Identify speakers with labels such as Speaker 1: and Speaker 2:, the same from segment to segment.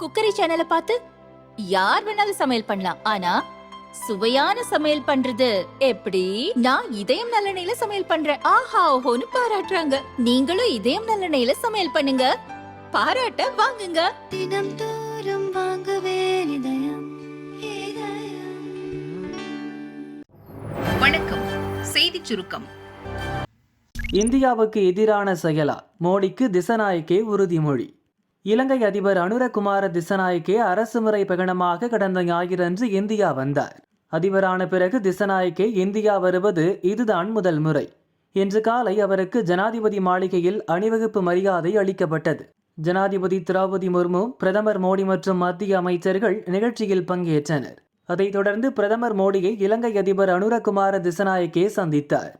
Speaker 1: Cookery சேனலை பார்த்து யார் வேணாலும் சமையல் பண்ணலாம். ஆனா சுவையான சமையல் பண்றது எப்படி? நான் இதயம் நல்லெண்ணெயில சமையல் பண்றேன். ஆஹா ஓஹோன்னு பாராட்டுறாங்க. நீங்களும் இதயம் நல்லெண்ணெயில சமையல் பண்ணுங்க. பாராட்ட வாங்குங்க.
Speaker 2: தினம் தோறும் வாங்குவே இதயம்.
Speaker 3: வணக்கம். செய்திச் சுருக்கம்.
Speaker 4: இந்தியாவுக்கு எதிரான செயலா மோடிக்கு திசநாயக்கே உறுதிமொழி. இலங்கை அதிபர் அனுரகுமார திசநாயக்கே அரசுமுறை பயணமாக கடந்த ஞாயிறன்று இந்தியா வந்தார். அதிபரான பிறகு திசநாயக்கே இந்தியா வருவது இதுதான் முதல் முறை. இன்று காலை அவருக்கு ஜனாதிபதி மாளிகையில் அணிவகுப்பு மரியாதை அளிக்கப்பட்டது. ஜனாதிபதி திரௌபதி முர்மு பிரதமர் மோடி மற்றும் மத்திய அமைச்சர்கள் நிகழ்ச்சியில் பங்கேற்றனர். அதைத் தொடர்ந்து பிரதமர் மோடியை இலங்கை அதிபர் அனுரகுமார திசநாயக்கே சந்தித்தார்.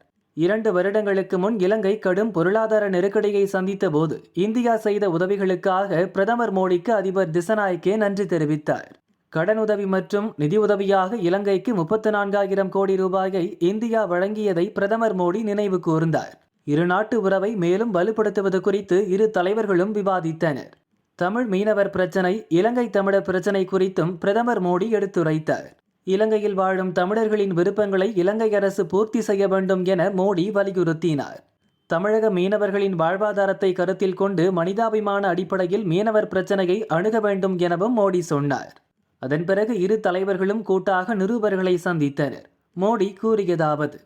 Speaker 4: இரண்டு வருடங்களுக்கு முன் இலங்கை கடும் பொருளாதார நெருக்கடியை சந்தித்த போது இந்தியா செய்த உதவிகளுக்காக பிரதமர் மோடிக்கு அதிபர் திசநாயக்கே நன்றி தெரிவித்தார். கடனுதவி மற்றும் நிதியுதவியாக இலங்கைக்கு முப்பத்து நான்காயிரம் கோடி ரூபாயை இந்தியா வழங்கியதை பிரதமர் மோடி நினைவு கூர்ந்தார். இரு நாட்டு உறவை மேலும் வலுப்படுத்துவது குறித்து இரு தலைவர்களும் விவாதித்தனர். தமிழ் மீனவர் பிரச்சினை இலங்கை தமிழர் பிரச்சினை குறித்தும் பிரதமர் மோடி எடுத்துரைத்தார். இலங்கையில் வாழும் தமிழர்களின் விருப்பங்களை இலங்கை அரசு பூர்த்தி செய்ய வேண்டும் என மோடி வலியுறுத்தினார். தமிழக மீனவர்களின் வாழ்வாதாரத்தை கருத்தில் கொண்டு மனிதாபிமான அடிப்படையில் மீனவர் பிரச்சனையை அணுக வேண்டும் எனவும் மோடி சொன்னார். அதன் பிறகு இரு தலைவர்களும் கூட்டாக நிருபர்களை சந்தித்தனர். மோடி கூறியதாவது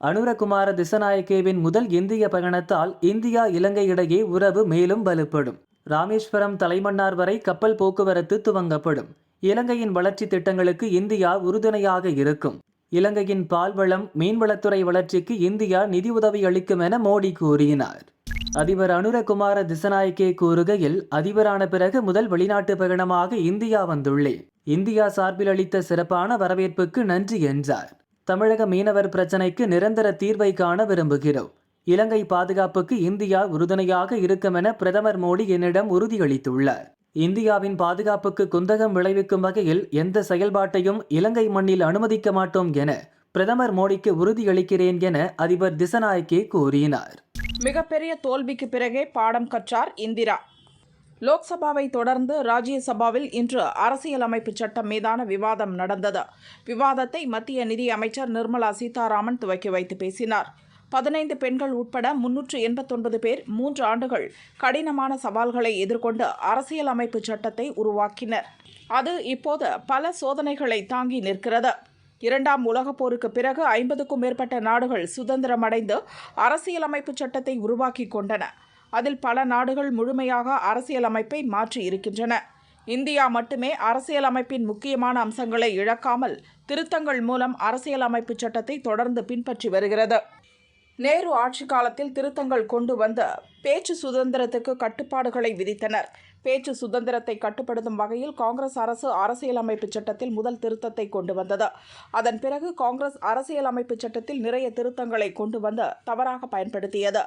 Speaker 4: அனுரகுமார திசநாயக்கேவின் முதல் இந்திய பயணத்தால் இந்தியா இலங்கை இடையே உறவு மேலும் வலுப்படும். ராமேஸ்வரம் தலைமன்னார் வரை கப்பல் போக்குவரத்து துவங்கப்படும். இலங்கையின் வளர்ச்சி திட்டங்களுக்கு இந்தியா உறுதுணையாக இருக்கும். இலங்கையின் பால்வளம் மீன்வளத்துறை வளர்ச்சிக்கு இந்தியா நிதியுதவி அளிக்கும் என மோடி கூறினார். அதிபர் அனுரகுமார திசநாயக்கே கூறுகையில் அதிபரான பிறகு முதல் வெளிநாட்டு பயணமாக இந்தியா வந்துள்ளேன். இந்தியா சார்பில் அளித்த சிறப்பான வரவேற்புக்கு நன்றி என்றார். தமிழக மீனவர் பிரச்சினைக்கு நிரந்தர தீர்வை காண விரும்புகிறோம். இலங்கை பாதுகாப்புக்கு இந்தியா உறுதுணையாக இருக்கும் என பிரதமர் மோடி என்னிடம் உறுதியளித்துள்ளார். இந்தியாவின் பாதுகாப்புக்கு குந்தகம் விளைவிக்கும் வகையில் எந்த செயல்பாட்டையும் இலங்கை மண்ணில் அனுமதிக்க மாட்டோம் என பிரதமர் மோடிக்கு உறுதியளிக்கிறேன் என அதிபர் திசநாயக்கே கூறினார்.
Speaker 5: மிகப்பெரிய தோல்விக்கு பிறகே பாடம் கற்றார் இந்திரா. லோக்சபாவை தொடர்ந்து ராஜ்யசபாவில் இன்று அரசியலமைப்பு சட்டம் மீதான விவாதம் நடந்தது. விவாதத்தை மத்திய நிதி அமைச்சர் நிர்மலா சீதாராமன் துவக்கி வைத்து பேசினார். பதினைந்து பெண்கள் உட்பட முன்னூற்று எண்பத்தொன்பது பேர் மூன்று ஆண்டுகள் கடினமான சவால்களை எதிர்கொண்டு அரசியலமைப்பு சட்டத்தை உருவாக்கினர். அது இப்போது பல சோதனைகளை தாங்கி நிற்கிறது. இரண்டாம் உலகப் போருக்கு பிறகு ஐம்பதுக்கும் மேற்பட்ட நாடுகள் சுதந்திரமடைந்து அரசியலமைப்பு சட்டத்தை உருவாக்கி கொண்டன. அதில் பல நாடுகள் முழுமையாக அரசியலமைப்பை மாற்றி இருக்கின்றன. இந்தியா மட்டுமே அரசியலமைப்பின் முக்கியமான அம்சங்களை இழக்காமல் திருத்தங்கள் மூலம் அரசியலமைப்பு சட்டத்தை தொடர்ந்து பின்பற்றி வருகிறது. நேரு ஆட்சி காலத்தில் திருத்தங்கள் கொண்டு வந்த பேச்சு சுதந்திரத்துக்கு கட்டுப்பாடுகளை விதித்தனர். பேச்சு சுதந்திரத்தை கட்டுப்படுத்தும் வகையில் காங்கிரஸ் அரசு அரசியலமைப்பு சட்டத்தில் முதல் திருத்தத்தை கொண்டு வந்தது. அதன் பிறகு காங்கிரஸ் அரசியலமைப்பு சட்டத்தில் நிறைய திருத்தங்களை கொண்டு வந்து தவறாக பயன்படுத்தியது.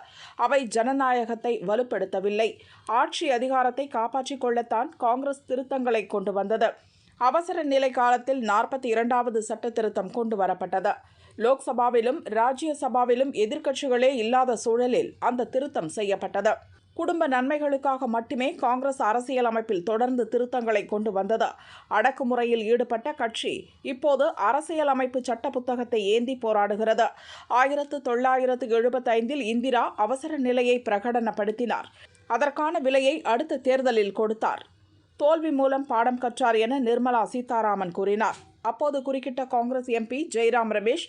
Speaker 5: அவை ஜனநாயகத்தை வலுப்படுத்தவில்லை. ஆட்சி அதிகாரத்தை காப்பாற்றிக் கொள்ளத்தான் காங்கிரஸ் திருத்தங்களை கொண்டு வந்தது. அவசர நிலை காலத்தில் நாற்பத்தி இரண்டாவது சட்ட திருத்தம் கொண்டு வரப்பட்டது. லோக்சபாவிலும் ராஜ்யசபாவிலும் எதிர்க்கட்சிகளே இல்லாத சூழலில் அந்த திருத்தம் செய்யப்பட்டது. குடும்ப நன்மைகளுக்காக மட்டுமே காங்கிரஸ் அரசியலமைப்பில் தொடர்ந்து திருத்தங்களை கொண்டு வந்தது. அடக்குமுறையில் ஈடுபட்ட கட்சி இப்போது அரசியலமைப்பு சட்ட புத்தகத்தை ஏந்தி போராடுகிறது. ஆயிரத்து தொள்ளாயிரத்து எழுபத்தைந்தில் இந்திரா அவசர நிலையை பிரகடனப்படுத்தினார். அதற்கான விலையை அடுத்த தேர்தலில் கொடுத்தார். தோல்வி மூலம் பாடம் கற்றார் என நிர்மலா சீதாராமன் கூறினார். அப்போது குறுக்கிட்ட காங்கிரஸ் எம்பி ஜெய்ராம் ரமேஷ்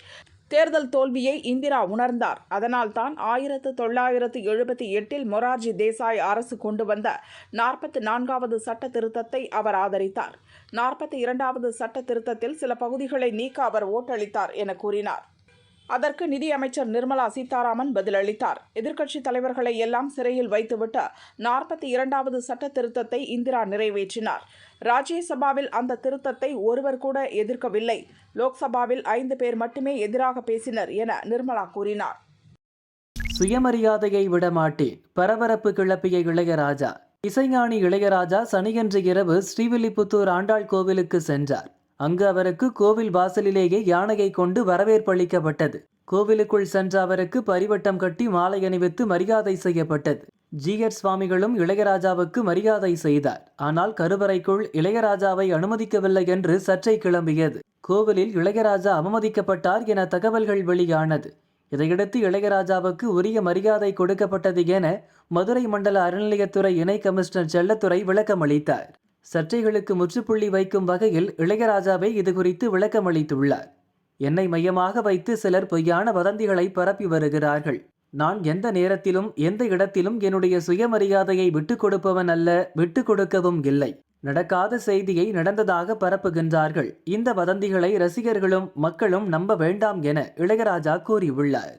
Speaker 5: தேர்தல் தோல்வியை இந்திரா உணர்ந்தார். அதனால்தான் ஆயிரத்து தொள்ளாயிரத்து எழுபத்தி எட்டில் மொரார்ஜி தேசாய் அரசு கொண்டு வந்த நாற்பத்தி நான்காவது சட்ட திருத்தத்தை அவர் ஆதரித்தார். நாற்பத்தி இரண்டாவது சட்ட திருத்தத்தில் சில பகுதிகளை நீக்க அவர் ஓட்டளித்தார் என கூறினார். அதற்கு நிதியமைச்சர் நிர்மலா சீதாராமன் பதிலளித்தார். எதிர்க்கட்சி தலைவர்களை எல்லாம் சிறையில் வைத்துவிட்டு நாற்பத்தி இரண்டாவது சட்ட திருத்தத்தை இந்திரா நிறைவேற்றினார். ராஜ்யசபாவில் அந்த திருத்தத்தை ஒருவர் கூட எதிர்க்கவில்லை. லோக்சபாவில் ஐந்து பேர் மட்டுமே எதிராக பேசினர் என நிர்மலா கூறினார்.
Speaker 4: சுயமரியாதையை விட மாட்டேன் பரபரப்பு கிளப்பிய இளையராஜா இசைஞானி இளையராஜா சனியன்று இரவு ஸ்ரீவில்லிபுத்தூர் ஆண்டாள் கோவிலுக்கு சென்றார். அங்கு அவருக்கு கோவில் வாசலிலேயே யானையை கொண்டு வரவேற்பளிக்கப்பட்டது கோவிலுக்குள் சென்ற அவருக்கு பரிவட்டம் கட்டி மாலை அணிவித்து மரியாதை செய்யப்பட்டது. ஜிஆர் சுவாமிகளும் இளையராஜாவுக்கு மரியாதை செய்தார். ஆனால் கருவறைக்குள் இளையராஜாவை அனுமதிக்கவில்லை என்று சர்ச்சை கிளம்பியது. கோவிலில் இளையராஜா அவமதிக்கப்பட்டார் என தகவல்கள் வெளியானது. இதையடுத்து இளையராஜாவுக்கு உரிய மரியாதை கொடுக்கப்பட்டது என மதுரை மண்டல அறநிலையத்துறை இணை கமிஷனர் செல்லத்துறை விளக்கமளித்தார். சர்ச்சைகளுக்கு முற்றுப்புள்ளி வைக்கும் வகையில் இளையராஜாவே இதுகுறித்து விளக்கமளித்துள்ளார். என்னை மையமாக வைத்து சிலர் பொய்யான வதந்திகளை பரப்பி வருகிறார்கள். நான் எந்த நேரத்திலும் எந்த இடத்திலும் என்னுடைய சுயமரியாதையை விட்டுக் கொடுப்பவன் அல்ல விட்டுக் கொடுக்கவும் இல்லை. நடக்காத செய்தியை நடந்ததாக பரப்புகின்றார்கள். இந்த வதந்திகளை ரசிகர்களும் மக்களும் நம்ப வேண்டாம் என இளையராஜா கூறியுள்ளார்.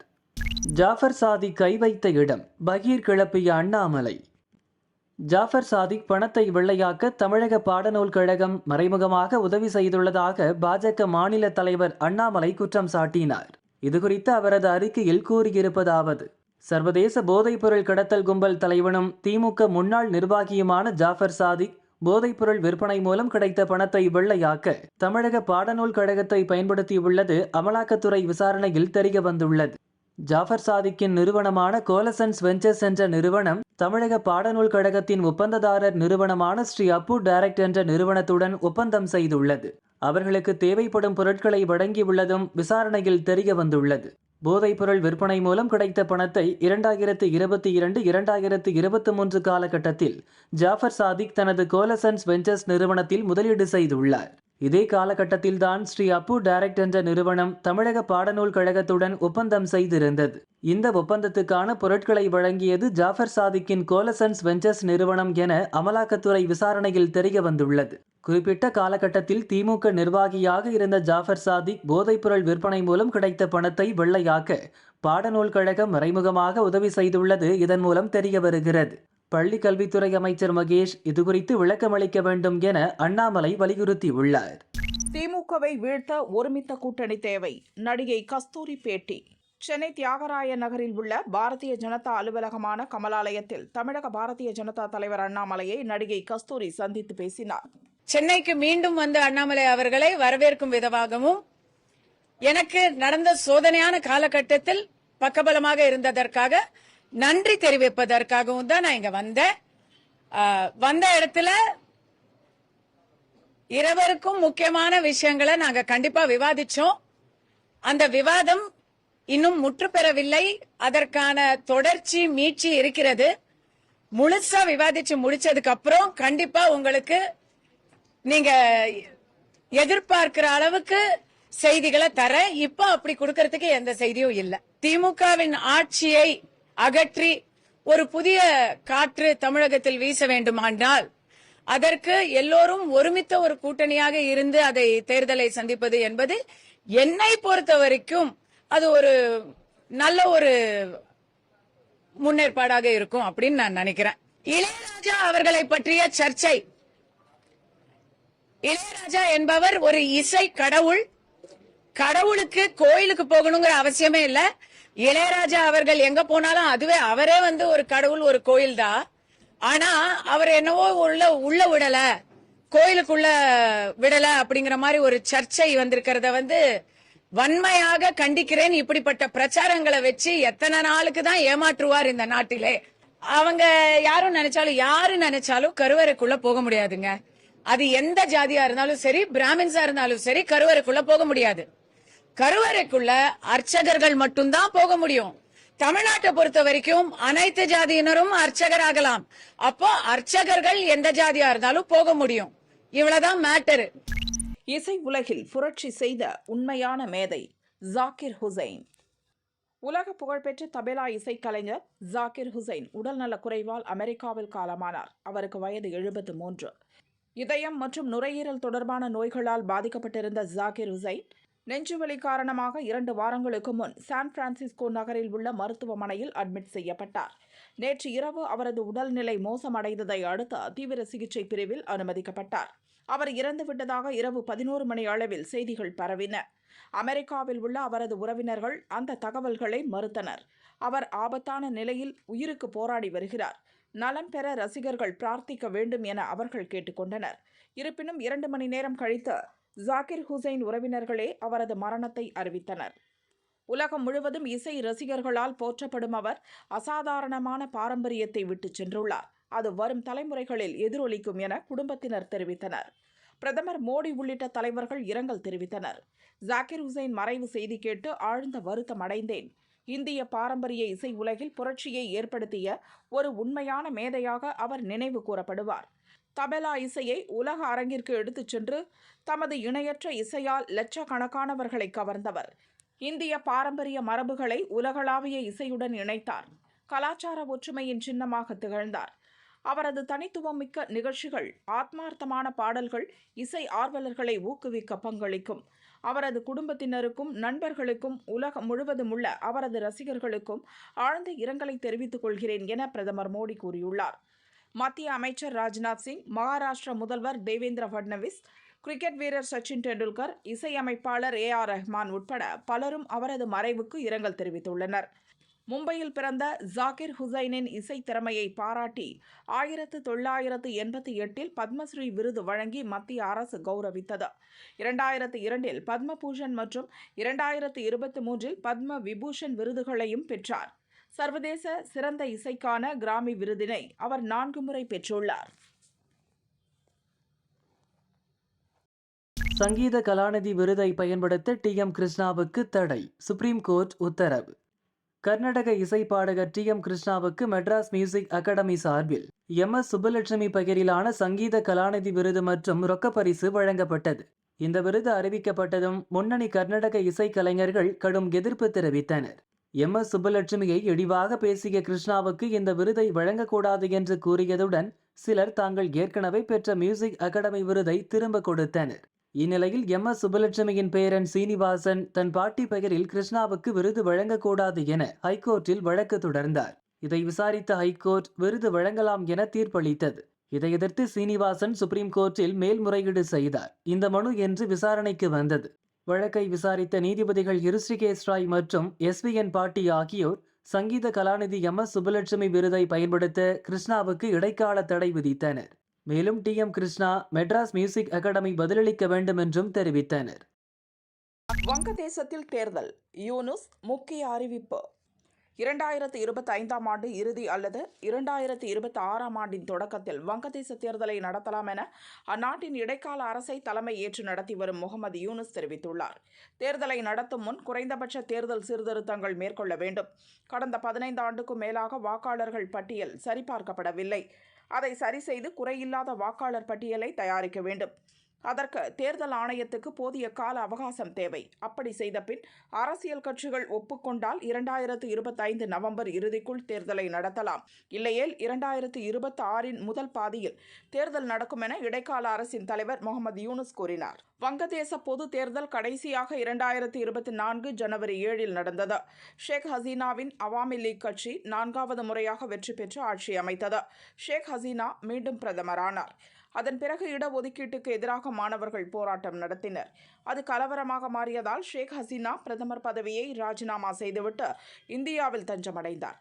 Speaker 4: ஜாஃபர் சாதிக் கை வைத்த இடம் பகீர் கிளப்பிய அண்ணாமலை. ஜாஃபர் சாதிக் பணத்தை வெள்ளையாக்க தமிழக பாடநூல் கழகம் மறைமுகமாக உதவி செய்துள்ளதாக பாஜக மாநில தலைவர் அண்ணாமலை குற்றம் சாட்டினார். இதுகுறித்து அவரது அறிக்கையில் கூறியிருப்பதாவது சர்வதேச போதைப்பொருள் கடத்தல் கும்பல் தலைவனும் திமுக முன்னாள் நிர்வாகியுமான ஜாஃபர் சாதிக் போதைப்பொருள் விற்பனை மூலம் கிடைத்த பணத்தை வெள்ளையாக்க தமிழக பாடநூல் கழகத்தை பயன்படுத்தியுள்ளது அமலாக்கத்துறை விசாரணையில் தெரிய வந்துள்ளது. ஜாஃபர் சாதிக்கின் நிறுவனமான கோலசன்ஸ் வெஞ்சர்ஸ் என்ற நிறுவனம் தமிழக பாடநூல் கழகத்தின் ஒப்பந்ததாரர் நிறுவனமான ஸ்ரீ அப்பு டைரக்ட் என்ற நிறுவனத்துடன் ஒப்பந்தம் செய்துள்ளது. அவர்களுக்கு தேவைப்படும் பொருட்களை வழங்கியுள்ளதும் விசாரணையில் தெரிய வந்துள்ளது. போதைப்பொருள் விற்பனை மூலம் கிடைத்த பணத்தை இரண்டாயிரத்து இருபத்தி இரண்டு இரண்டாயிரத்து இருபத்தி மூன்று காலகட்டத்தில் ஜாஃபர் சாதிக் தனது கோலசன்ஸ் வெஞ்சர்ஸ் நிறுவனத்தில் முதலீடு செய்துள்ளார். இதே காலகட்டத்தில்தான் ஸ்ரீ அப்பு டைரக்ட் என்ற நிறுவனம் தமிழக பாடநூல் கழகத்துடன் ஒப்பந்தம் செய்திருந்தது. இந்த ஒப்பந்தத்துக்கான பொருட்களை வழங்கியது ஜாஃபர் சாதிக்கின் கோலசன்ஸ் வெஞ்சர்ஸ் நிறுவனம் என அமலாக்கத்துறை விசாரணையில் தெரிய வந்துள்ளது. குறிப்பிட்ட காலகட்டத்தில் திமுக நிர்வாகியாக இருந்த ஜாஃபர் சாதிக் போதைப்பொருள் விற்பனை மூலம் கிடைத்த பணத்தை வெள்ளையாக்க பாடநூல் கழகம் மறைமுகமாக உதவி செய்துள்ளது. இதன் மூலம் தெரிய வருகிறது. பள்ளி கல்வித்துறை அமைச்சர் மகேஷ் இதுகுறித்து விளக்கமளிக்க வேண்டும் என அண்ணாமலை வலியுறுத்தியுள்ளார்.
Speaker 5: திமுகவை வீழ்த்த ஒருமித்த கூட்டணி தேவை. நடிகை கஸ்தூரி பேட்டி. சென்னை தியாகராய நகரில் உள்ள பாரதிய ஜனதா அலுவலகமான கமலாலயத்தில் தமிழக பாரதிய ஜனதா தலைவர் அண்ணாமலையை நடிகை கஸ்தூரி சந்தித்து பேசினார்.
Speaker 6: சென்னைக்கு மீண்டும் வந்த அண்ணாமலை அவர்களை வரவேற்கும் விதமாகவும் எனக்கு நடந்த சோதனையான காலகட்டத்தில் பக்கபலமாக இருந்ததற்காக நன்றி தெரிவிப்பதற்காகவும் தான் நான் இங்க வந்தேன். வந்த இடத்துல இருவருக்கும் முக்கியமான விஷயங்களை நாங்க கண்டிப்பா விவாதிச்சோம். அந்த விவாதம் இன்னும் முற்று பெறவில்லை. அதற்கான தொடர்ச்சி மீட்சி இருக்கிறது. முழுசா விவாதிச்சு முடிச்சதுக்கு அப்புறம் கண்டிப்பா உங்களுக்கு நீங்க எதிர்பார்க்கிற அளவுக்கு செய்திகளை தர இப்ப அப்படி கொடுக்கறதுக்கு எந்த செய்தியும் இல்லை. திமுகவின் ஆட்சியை அகற்றி ஒரு புதிய காற்று தமிழகத்தில் வீச வேண்டுமானால் அதற்கு எல்லோரும் ஒருமித்த ஒரு கூட்டணியாக இருந்து அதை தேர்தலை சந்திப்பது என்பது என்னை பொறுத்த வரைக்கும் அது ஒரு நல்ல ஒரு முன்னேற்பாடாக இருக்கும் அப்படின்னு நான் நினைக்கிறேன். இளையராஜா அவர்களை பற்றிய சர்ச்சை. இளையராஜா என்பவர் ஒரு இசை கடவுள். கடவுளுக்கு கோயிலுக்கு போகணுங்கிற அவசியமே இல்லை. இளையராஜா அவர்கள் எங்க போனாலும் அதுவே அவரே வந்து ஒரு கடவுள் ஒரு கோயில் தான் ஆனா அவர் என்னவோ உள்ள உள்ள விடல. கோயிலுக்குள்ள விடல அப்படிங்கிற மாதிரி ஒரு சர்ச்சை வந்திருக்கிறத வந்து வன்மையாக கண்டிக்கிறேன். இப்படிப்பட்ட பிரச்சாரங்களை வச்சு எத்தனை நாளுக்கு தான் ஏமாற்றுவார் இந்த நாட்டிலே. அவங்க யாரும் நினைச்சாலும் யாரு நினைச்சாலும் கருவறைக்குள்ள போக முடியாதுங்க. அது எந்த ஜாதியா இருந்தாலும் சரி பிராமின்ஸா இருந்தாலும் சரி கருவறைக்குள்ள போக முடியாது. கருவறைக்குள்ள அர்ச்சகர்கள் மட்டும்தான் போக முடியும். தமிழ்நாட்டை பொறுத்த வரைக்கும் அனைத்து ஜாதியினரும் அர்ச்சகர் ஆகலாம் அப்போ அர்ச்சகர்கள் எந்த ஜாதியா இருந்தாலும் போக முடியும். இவ்வளவுதான் மேட்டரு.
Speaker 5: இசை உலகில் புரட்சி செய்த உண்மையான மேதை ஜாக்கிர் ஹுசைன். உலக புகழ்பெற்ற தபேலா இசைக்கலைஞர் ஜாக்கிர் ஹுசைன் உடல்நல குறைவால் அமெரிக்காவில் காலமானார். அவருக்கு வயது எழுபத்து மூன்று. இதயம் மற்றும் நுரையீரல் தொடர்பான நோய்களால் பாதிக்கப்பட்டிருந்த ஜாக்கிர் ஹுசைன் நெஞ்சுவலி காரணமாக இரண்டு வாரங்களுக்கு முன் சான் பிரான்சிஸ்கோ நகரில் உள்ள மருத்துவமனையில் அட்மிட் செய்யப்பட்டார். நேற்று இரவு அவரது உடல்நிலை மோசமடைந்ததை அடுத்து தீவிர சிகிச்சை பிரிவில் அனுமதிக்கப்பட்டார். அவர் இறந்துவிட்டதாக இரவு பதினோரு மணி அளவில் செய்திகள் பரவின. அமெரிக்காவில் உள்ள அவரது உறவினர்கள் அந்த தகவல்களை மறுத்தனர். அவர் ஆபத்தான நிலையில் உயிருக்கு போராடி வருகிறார். நலம் பெற ரசிகர்கள் பிரார்த்திக்க வேண்டும் என அவர்கள் கேட்டுக்கொண்டனர் இருப்பினும் இரண்டு மணி நேரம் கழித்து ஜாகிர் ஹுசைன் உறவினர்களே அவரது மரணத்தை அறிவித்தனர். உலகம் முழுவதும் இசை ரசிகர்களால் போற்றப்படும் அவர் அசாதாரணமான பாரம்பரியத்தை விட்டுச் சென்றுள்ளார். அது வரும் தலைமுறைகளில் எதிரொலிக்கும் என குடும்பத்தினர் தெரிவித்தனர். பிரதமர் மோடி உள்ளிட்ட தலைவர்கள் இரங்கல் தெரிவித்தனர். ஜாகிர் ஹுசைன் மறைவு செய்தி கேட்டு ஆழ்ந்த வருத்தம் அடைந்தேன். இந்திய பாரம்பரிய இசை உலகில் புரட்சியை ஏற்படுத்திய ஒரு உண்மையான மேதையாக அவர் நினைவு கூறப்படுவார். தபலா இசையை உலக அரங்கிற்கு எடுத்துச் சென்று தமது இணையற்ற இசையால் லட்சக்கணக்கானவர்களை கவர்ந்தவர். இந்திய பாரம்பரிய மரபுகளை உலகளாவிய இசையுடன் இணைத்தார். கலாச்சார ஒற்றுமையின் சின்னமாக திகழ்ந்தார். அவரது தனித்துவம் மிக்க நிகழ்ச்சிகள் ஆத்மார்த்தமான பாடல்கள் இசை ஆர்வலர்களை ஊக்குவிக்க பங்களிக்கும். அவரது குடும்பத்தினருக்கும் நண்பர்களுக்கும் உலகம் முழுவதும் உள்ள அவரது ரசிகர்களுக்கும் ஆழ்ந்த இரங்கலை தெரிவித்துக் கொள்கிறேன் என பிரதமர் மோடி கூறியுள்ளார். மத்திய அமைச்சர் ராஜ்நாத் சிங் மகாராஷ்டிர முதல்வர் தேவேந்திர ஃபட்னவிஸ் கிரிக்கெட் வீரர் சச்சின் டெண்டுல்கர் இசையமைப்பாளர் ஏ ஆர் ரஹ்மான் உட்பட பலரும் அவரது மறைவுக்கு இரங்கல் தெரிவித்துள்ளனர். மும்பையில் பிறந்த ஜாகிர் ஹுசைனின் இசை திறமையை பாராட்டி ஆயிரத்து தொள்ளாயிரத்து எண்பத்தி எட்டில் பத்மஸ்ரீ விருது வழங்கி மத்திய அரசு கௌரவித்தது. இரண்டாயிரத்து இரண்டில் பத்மபூஷன் மற்றும் இரண்டாயிரத்து இருபத்தி மூன்றில் பத்ம விபூஷன் விருதுகளையும் பெற்றார். சர்வதேச சிறந்த இசைக்கான கிராமி விருதினை அவர் நான்கு முறை பெற்றுள்ளார்.
Speaker 4: சங்கீத கலாநிதி விருதை பயன்படுத்த டி. எம். கிருஷ்ணாவுக்கு தடை சுப்ரீம் கோர்ட் உத்தரவு. கர்நாடக இசை பாடகர் டி. எம். கிருஷ்ணாவுக்கு மெட்ராஸ் மியூசிக் அகாடமி சார்பில் எம். எஸ். சுப்புலட்சுமி பெயரிலான சங்கீத கலாநிதி விருது மற்றும் ரொக்க பரிசு வழங்கப்பட்டது. இந்த விருது அறிவிக்கப்பட்டதும் முன்னணி கர்நாடக இசை கலைஞர்கள் கடும் எதிர்ப்பு தெரிவித்தனர். எம் எஸ் சுப்புலட்சுமியை இழிவாக பேசிய கிருஷ்ணாவுக்கு இந்த விருதை வழங்கக்கூடாது என்று கூறியதுடன் சிலர் தாங்கள் ஏற்கனவே பெற்ற மியூசிக் அகாடமி விருதை திரும்ப கொடுத்தனர். இந்நிலையில் எம் எஸ் சுப்புலட்சுமியின் பேரன் சீனிவாசன் தன் பாட்டி பெயரில் கிருஷ்ணாவுக்கு விருது வழங்கக்கூடாது என ஹைகோர்ட்டில் வழக்கு தொடர்ந்தார். இதை விசாரித்த ஹைகோர்ட் விருது வழங்கலாம் என தீர்ப்பளித்தது. இதை எதிர்த்து சீனிவாசன் சுப்ரீம் கோர்ட்டில் மேல்முறையீடு செய்தார். இந்த மனு என்று விசாரணைக்கு வந்தது. வழக்கை விசாரித்த நீதிபதிகள் ஹிருஷிகேஷ் ராய் மற்றும் எஸ்விஎன் பாட்டி ஆகியோர் சங்கீத கலாநிதி எம் எஸ் சுப்புலட்சுமி விருதை பயன்படுத்த கிருஷ்ணாவுக்கு இடைக்கால தடை விதித்தனர். மேலும் T M Krishna Madras music academy பதிலளிக்க வேண்டும் என்றும் தெரிவித்தனர்.
Speaker 5: வங்கதேசத்தில் தேர்தல் யூனுஸ் முக்கிய அறிவிப்பு. இரண்டாயிரத்து இருபத்தி ஐந்தாம் ஆண்டு இறுதி அல்லது இரண்டாயிரத்து இருபத்தி ஆறாம் ஆண்டின் தொடக்கத்தில் வங்கதேச தேர்தலை நடத்தலாம் என அந்நாட்டின் இடைக்கால அரசை தலைமை ஏற்று நடத்தி வரும் முகமது யூனுஸ் தெரிவித்துள்ளார். தேர்தலை நடத்தும் முன் குறைந்தபட்ச தேர்தல் சீர்திருத்தங்கள் மேற்கொள்ள வேண்டும். கடந்த பதினைந்து ஆண்டுக்கும் மேலாக வாக்காளர்கள் பட்டியல் சரிபார்க்கப்படவில்லை. அதை சரி செய்து குறையில்லாத வாக்காளர் பட்டியலை தயாரிக்க வேண்டும். அதற்கு தேர்தல் ஆணையத்துக்கு போதிய கால அவகாசம் தேவை. அப்படி செய்த பின் அரசியல் கட்சிகள் ஒப்புக்கொண்டால் இரண்டாயிரத்து இருபத்தைந்து நவம்பர் இறுதிக்குள் தேர்தலை நடத்தலாம். இல்லையேல் இரண்டாயிரத்து இருபத்தி ஆறின் முதல் பாதியில் தேர்தல் நடக்கும் என இடைக்கால அரசின் தலைவர் முகமது யூனுஸ் கூறினார். வங்கதேச பொது தேர்தல் கடைசியாக இரண்டாயிரத்து இருபத்தி நான்கு ஜனவரி ஏழில் நடந்தது. ஷேக் ஹசீனாவின் அவாமி லீக் கட்சி நான்காவது முறையாக வெற்றி பெற்று ஆட்சி அமைத்தது ஷேக் ஹசீனா மீண்டும் பிரதமரானார். அதன் பிறகு இடஒதுக்கீட்டுக்கு எதிராக மாணவர்கள் போராட்டம் நடத்தினர். அது கலவரமாக மாறியதால் ஷேக் ஹசீனா பிரதமர் பதவியை ராஜினாமா செய்துவிட்டு இந்தியாவில் தஞ்சமடைந்தார்.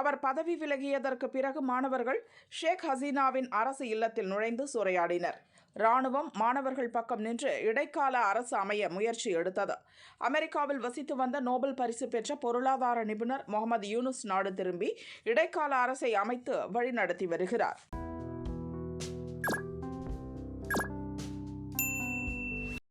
Speaker 5: அவர் பதவி விலகியதற்கு பிறகு மாணவர்கள் ஷேக் ஹசீனாவின் அரசு இல்லத்தில் நுழைந்து சூறையாடினர். ராணுவம் மாணவர்கள் பக்கம் நின்று இடைக்கால அரசு அமைய முயற்சி எடுத்தது. அமெரிக்காவில் வசித்து வந்த நோபல் பரிசு பெற்ற பொருளாதார நிபுணர் முகமது யூனுஸ் நாடு திரும்பி இடைக்கால அரசை அமைத்து வழிநடத்தி வருகிறார்.